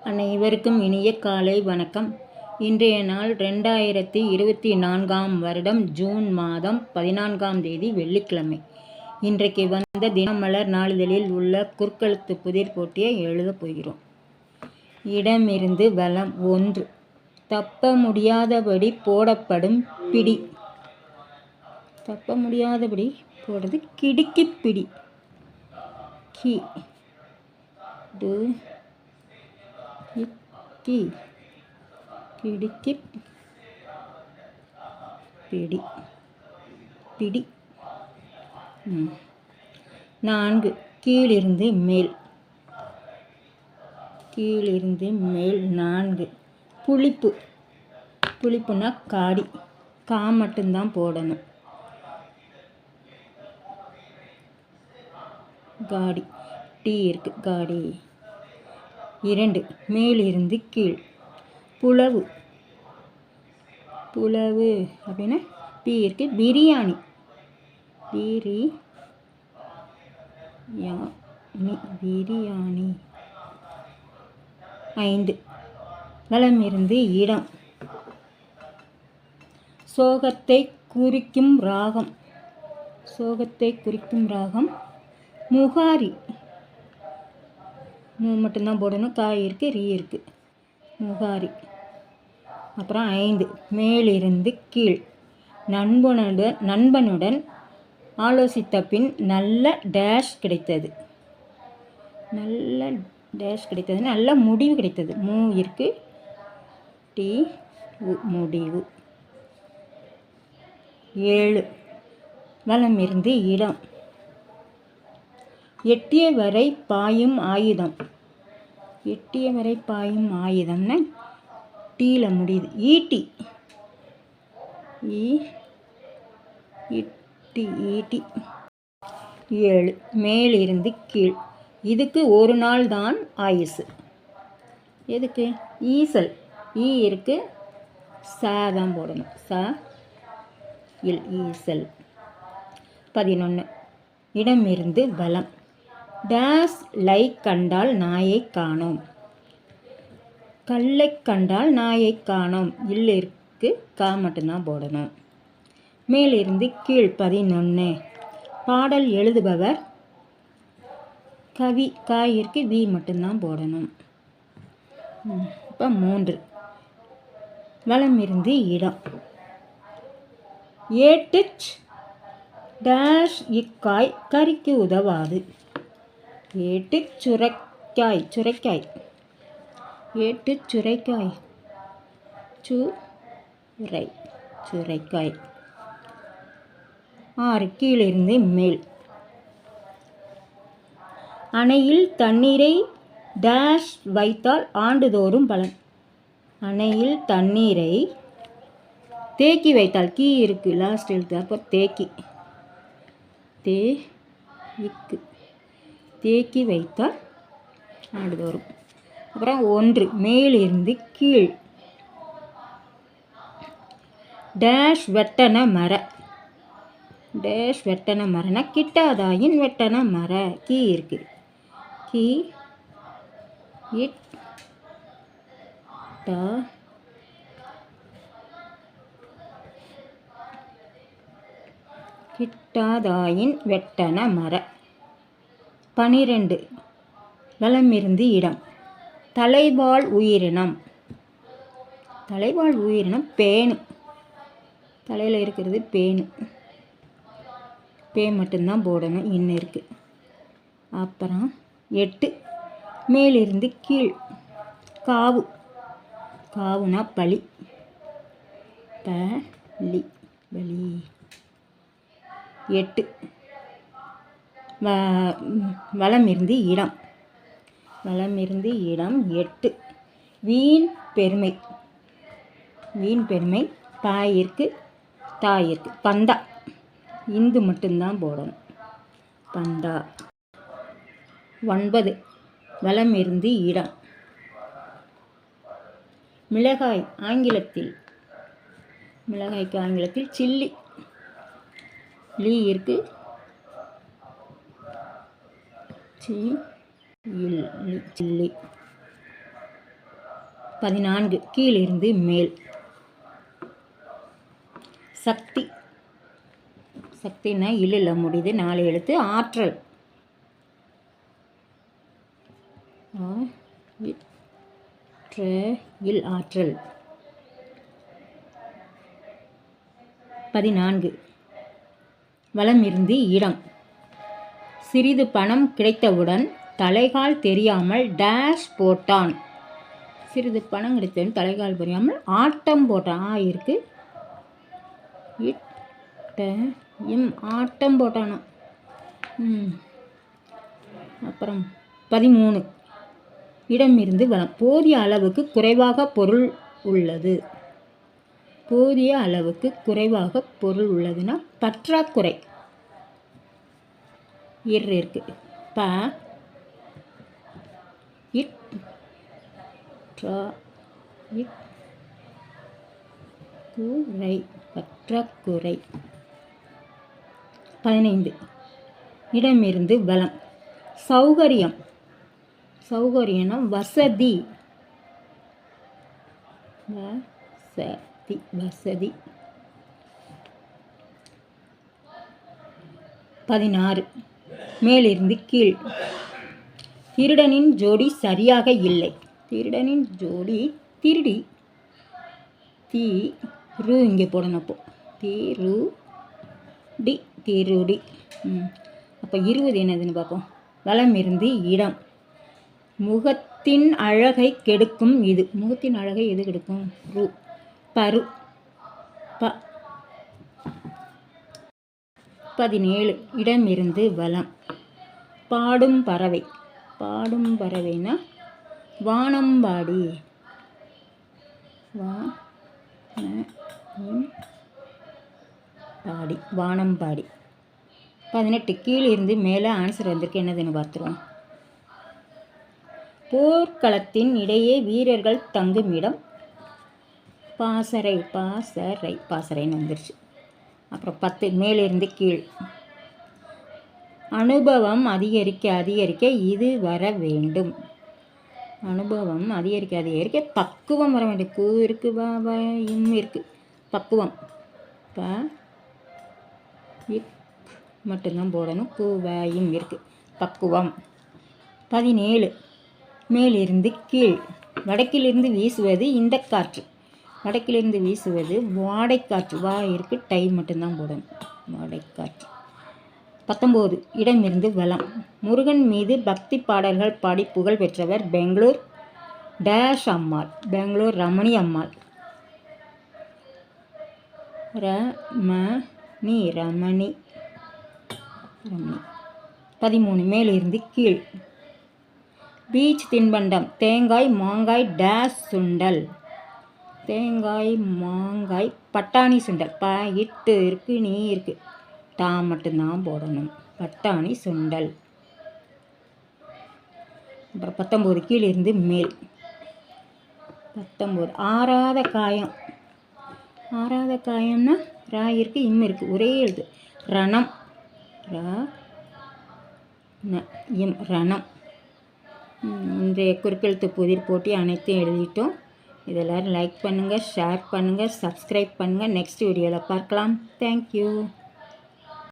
அனைவருக்கும் இனிய காலை வணக்கம். இன்றைய நாள் ரெண்டாயிரத்தி இருபத்தி நான்காம் வருடம் ஜூன் மாதம் பதினான்காம் தேதி வெள்ளிக்கிழமை. இன்றைக்கு வந்த தினமலர் நாளிதழில் உள்ள குற்கழுத்து புதிர் போட்டியை எழுதப் போகிறோம். இடமிருந்து வலம் ஒன்று. தப்ப முடியாதபடி போடப்படும் பிடி. தப்ப முடியாதபடி போடுறது கிடுக்கி பிடி. கி. டு. இக்கி கிடுக்கி பிடி பிடி நான்கு கீழிருந்து மேல் கீழிருந்து மேல் நான்கு புளிப்பு புளிப்புனா காடி கா மட்டும்தான் போடணும் காடி டீ இருக்குது காடி இரண்டு. மேலிருந்து கீழ். புலவு. புலவு அப்படின்னா பி இருக்கு. பிரியாணி. பிரி யானி பிரியாணி. ஐந்து. வலமிருந்து இடம். சோகத்தை குறிக்கும் ராகம். சோகத்தை குறிக்கும் ராகம். முகாரி. மூ மட்டும்தான் போடணும். காய் இருக்குது ரீ இருக்குது முகாரி. அப்புறம் ஐந்து. மேலிருந்து கீழ். நண்பனுடன் நண்பனுடன் ஆலோசித்த பின் நல்ல டேஷ் கிடைத்தது. நல்ல டேஷ் கிடைத்தது. நல்ல முடிவு கிடைத்தது. மூ இருக்குது டி உ முடிவு. ஏழு. வளம் இருந்து இடம். எட்டிய வரை பாயும் ஆயுதம். எட்டிய வரை பாயும் ஆயுதம்னா டீல முடியுது. ஈட்டி. ஈட்டி ஈட்டி. ஏழு. மேலிருந்து கீழ். இதுக்கு ஒரு நாள் தான் ஆயுசு. எதுக்கு? ஈசல். ஈ இருக்கு. தான் போடணும். ச இல் ஈசல். பதினொன்று இடமிருந்து பலம். டேஸ் லைக் கண்டால் நாயை காணோம். கல்லை கண்டால் நாயை காணோம். இல்லிற்கு கா மட்டும்தான் போடணும். மேலிருந்து கீழ் பதினொன்று பாடல் எழுதுபவர் கவி காயிற்கு வி மட்டும்தான் போடணும். இப்போ மூன்று. வலமிருந்து இடம். ஏட்டு டேஷ் இக்காய் கறிக்கு உதவாது. ஏட்டு சுரைக்காய் சுரைக்காய். ஏட்டு சுரைக்காய். சு சுரை சுரைக்காய். ஆறு கீழிருந்து மேல். அணையில் தண்ணீரை டேஷ் வைத்தால் ஆண்டுதோறும் பலன். அணையில் தண்ணீரை தேக்கி வைத்தால் கீ இருக்குது லாஸ்ட் எழுத்து அப்போ தேக்கி. தே இக்கு தேக்கி வைத்தால் ஆண்டுதோறும். அப்புறம் ஒன்று மேலிருந்து கீழ். டேஷ் வெட்டன மர. டேஷ் வெட்டன மரனா கிட்டாதாயின் வெட்டன மர. கீ இருக்கு. கீ இட் கிட்டாதாயின் வெட்டன மர. பனிரெண்டு. வலமிருந்து இடம். தலைவாழ் உயிரினம். தலைவாழ் உயிரினம் பேனு தலையில் இருக்கிறது பேனு பே மட்டும்தான் போடணும். இன்னும் இருக்குது அப்புறம் எட்டு. மேலிருந்து கீழ். காவு. காவுனா பலி பலி பலி எட்டு. வ வளமிருந்து இடம். வளமிருந்து இடம் எட்டு. வீண் பெருமை. வீண் பெருமை தாயிற்கு தாயிற்கு. பந்தா. இந்து மட்டும்தான் போடணும். பந்தா. ஒன்பது. வளமிருந்து இடம். மிளகாய் ஆங்கிலத்தில் மிளகாய்க்கு ஆங்கிலத்தில் சில்லி. லீ இருக்கு. சி இல் சில்லி பதினான்கு கீழிருந்து மேல். சக்தி. சக்தின்னா இல்ல முடியுது. நாலு எழுத்து ஆற்றல். இல். ஆற்றல். பதினான்கு. வலமிருந்து இடம். சிறிது பணம் கிடைத்தவுடன் தலைகால் தெரியாமல் டேஷ் போட்டான். சிறிது பணம் கிடைத்தவுடன் தலைகால் தெரியாமல் ஆட்டம் போட்டான். ஆ இருக்கு. இட்ட இம் ஆட்டம் போட்டானா? அப்புறம் பதிமூணு. இடமிருந்து வளம். போதிய அளவுக்கு குறைவாக பொருள் உள்ளது. போதிய அளவுக்கு குறைவாக பொருள் உள்ளதுன்னா பற்றாக்குறை. இர் இருக்கு. ப இட் ட்ரா இட் குறை பற்றாக்குறை. பதினைந்து. இடமிருந்து பலம் சௌகரியம். சௌகரியம்னா வசதி. வசதி வசதி. பதினாறு. மேலிருந்து கீழ். திருடனின் ஜோடி சரியாக இல்லை. திருடனின் ஜோடி திருடி. தீ ரு இங்கே போடணும் அப்போ. திரு டி திருடி அப்போ இருபது என்னதுன்னு பார்ப்போம். வளம் இருந்து இடம். முகத்தின் அழகை கெடுக்கும் இது. முகத்தின் அழகை எது கெடுக்கும்? ரு. பரு. ப. பதினேழு. இடமிருந்து வளம் பாடும் பறவை. பாடும் பறவைனா வானம்பாடி வா பாடி. வானம்பாடி பதினெட்டு கீழே இருந்து மேலே ஆன்சர் வந்திருக்கு. என்னதுன்னு பார்த்துருவோம். போர்க்களத்தின் இடையே வீரர்கள் தங்கும் இடம். பாசறை பாசறை பாசறைன்னு வந்துருச்சு. அப்புறம் பத்து மேலிருந்து கீழ். அனுபவம் அதிகரிக்க அதிகரிக்க இது வர வேண்டும். அனுபவம் அதிகரிக்க அதிகரிக்க பக்குவம் வர வேண்டும். கூ இருக்கு வா வா இருக்கு. பக்குவம். இப்போ இக் மட்டும்தான் போடணும். கூ வ இருக்கு. பக்குவம். பதினேழு. மேலிருந்து கீழ். வடக்கிலிருந்து வீசுவது இந்த காற்று. வடக்கிலிருந்து வீசுவது வாடைக்காற்று. வா இருக்கு டை மட்டும்தான் போடணும். வாடைக்காற்று. பத்தொம்போது இடமிருந்து வலம். முருகன் மீது பக்தி பாடல்கள் பாடி புகழ் பெற்றவர் பெங்களூர் டேஷ் அம்மாள் பெங்களூர் ரமணி அம்மாள். ரமணி ரமணி ரமணி. பதிமூணு மேலிருந்து கீழ். பீச் தின்பண்டம் தேங்காய் மாங்காய் டேஷ் சுண்டல். தேங்காய் மாங்காய் பட்டாணி சுண்டல். ப இட்டு இருக்கு நீ இருக்கு. டா மட்டும்தான் போடணும். பட்டாணி சுண்டல். அப்புறம் பத்தொம்போது கீழே இருந்து மேல். பத்தொம்போது. ஆறாத காயம். ஆறாத காயம்னா ரா இருக்குது இம் இருக்குது ஒரே எழுது ரணம். ரா இம் ரணம். இன்றைய குறுக்கெழுத்து புதிர் போட்டி அனைத்தையும் எழுதிட்டோம். இதெல்லாம் லைக் பண்ணுங்கள் ஷேர் பண்ணுங்கள் சப்ஸ்கிரைப் பண்ணுங்கள் நெக்ஸ்ட் வீடியோவில் பார்க்கலாம். தேங்க்யூ